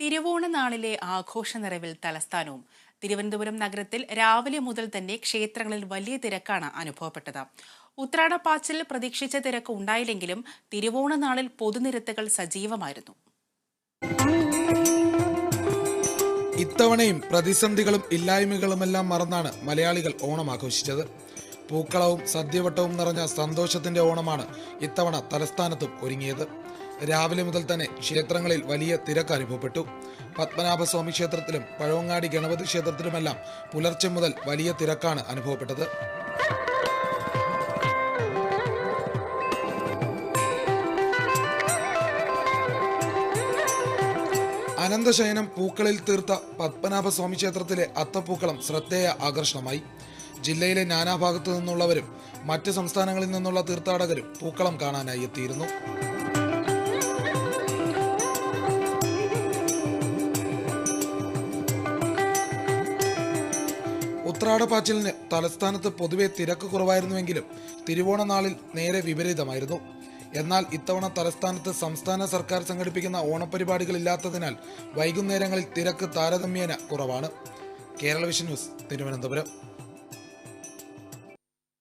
തിരുവോണ നാളിലെ ആഘോഷ നിറവിൽ തലസ്ഥാനവും. തിരുവനന്തപുരം നഗരത്തിൽ രാവിലെ മുതൽ തന്നെ ക്ഷേത്രങ്ങളിൽ വലിയ തിരക്കാണ് അനുഭവപ്പെട്ടത്. ഉത്രാടപ്പാച്ചിൽ പ്രതീക്ഷിച്ച തിരക്ക് ഉണ്ടായില്ലെങ്കിലും തിരുവോണ നാളിൽ പൊതുനിരത്തുകൾ സജീവമായിരുന്നു. ഇത്തവണയും പ്രതിസന്ധികളും ഇല്ലായ്മകളുമെല്ലാം മറന്നാണ് മലയാളികൾ ഓണം ആഘോഷിച്ചത്. പൂക്കളവും സദ്യവട്ടവും നിറഞ്ഞ സന്തോഷത്തിന്റെ ഓണമാണ് ഇത്തവണ തലസ്ഥാനത്തും ഒരുങ്ങിയത്. രാവിലെ മുതൽ തന്നെ ക്ഷേത്രങ്ങളിൽ വലിയ തിരക്ക് അനുഭവപ്പെട്ടു. പത്മനാഭസ്വാമി ക്ഷേത്രത്തിലും പഴവങ്ങാടി ഗണപതി ക്ഷേത്രത്തിലുമെല്ലാം പുലർച്ചെ മുതൽ വലിയ തിരക്കാണ് അനുഭവപ്പെട്ടത്. അനന്തശയനം പൂക്കളിൽ തീർത്ത പത്മനാഭസ്വാമി ക്ഷേത്രത്തിലെ അത്തപ്പൂക്കളം ശ്രദ്ധേയ ആകർഷണമായി. ജില്ലയിലെ നാനാഭാഗത്തു നിന്നുള്ളവരും മറ്റ് സംസ്ഥാനങ്ങളിൽ നിന്നുള്ള തീർത്ഥാടകരും പൂക്കളം കാണാനായി എത്തിയിരുന്നു. ഉത്രാടപ്പാച്ചിലിന് തലസ്ഥാനത്ത് പൊതുവെ തിരക്ക് കുറവായിരുന്നുവെങ്കിലും തിരുവോണ നാളിൽ നേരെ വിപരീതമായിരുന്നു. എന്നാൽ ഇത്തവണ തലസ്ഥാനത്ത് സംസ്ഥാന സർക്കാർ സംഘടിപ്പിക്കുന്ന ഓണപരിപാടികളില്ലാത്തതിനാൽ വൈകുന്നേരങ്ങളിൽ തിരക്ക് താരതമ്യേന കുറവാണ്. Kerala vision news Thiruvananthapuram.